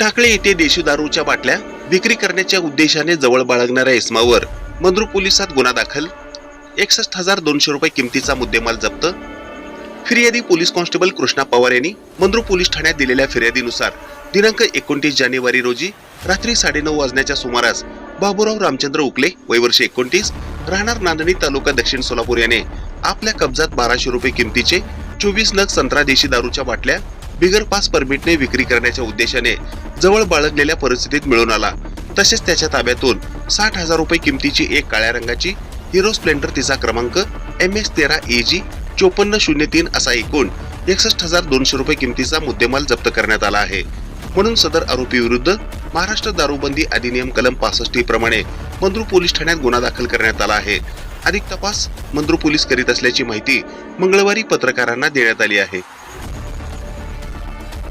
टाकळे येथे देशी दारूच्या बाटल्या विक्री करण्याच्या उद्देशाने जवळ बाळगणाऱ्या इस्मावर मंद्रू पोलिसात गुन्हा दाखल. एकसष्ट हजार दोनशे रुपये किमतीचा मुद्देमाल जप्त. फिर्यादी पोलीस कॉन्स्टेबल कृष्णा पवार यांनी मंद्रू पोलीस ठाण्यात दिलेल्या फिर्यादीनुसार दिनांक एकोणतीस जानेवारी रोजी रात्री साडेनऊ वाजण्याच्या सुमारास बाबूराव रामचंद्र उकले वय वर्ष एकोणतीस राहणार नांदणी तालुका दक्षिण सोलापूर याने आपल्या कब्जात बाराशे रुपये किमतीचे चोवीस नग संत्रा देशी दारूच्या बाटल्या बिगर पास परमिटने विक्री करण्याच्या उद्देशाने जवळ बाळगलेल्या परिस्थितीत मिळून आला. तसेच त्याच्या ताब्यातून साठ हजार रुपये किमतीची एक काळ्या रंगाची हिरो स्प्लेंडर तिचा क्रमांक एम एस तेरा ए जी चोपन्न शून्य तीन असा एकूण एकसष्ट हजार दोनशे रुपये किमतीचा मुद्देमाल जप्त करण्यात आला आहे. म्हणून सदर आरोपी विरुद्ध महाराष्ट्र दारूबंदी अधिनियम कलम पासष्ट प्रमाणे मंद्रू पोलीस ठाण्यात गुन्हा दाखल करण्यात आला आहे. अधिक तपास मंद्रू पोलीस करीत असल्याची माहिती मंगळवारी पत्रकारांना देण्यात आली आहे.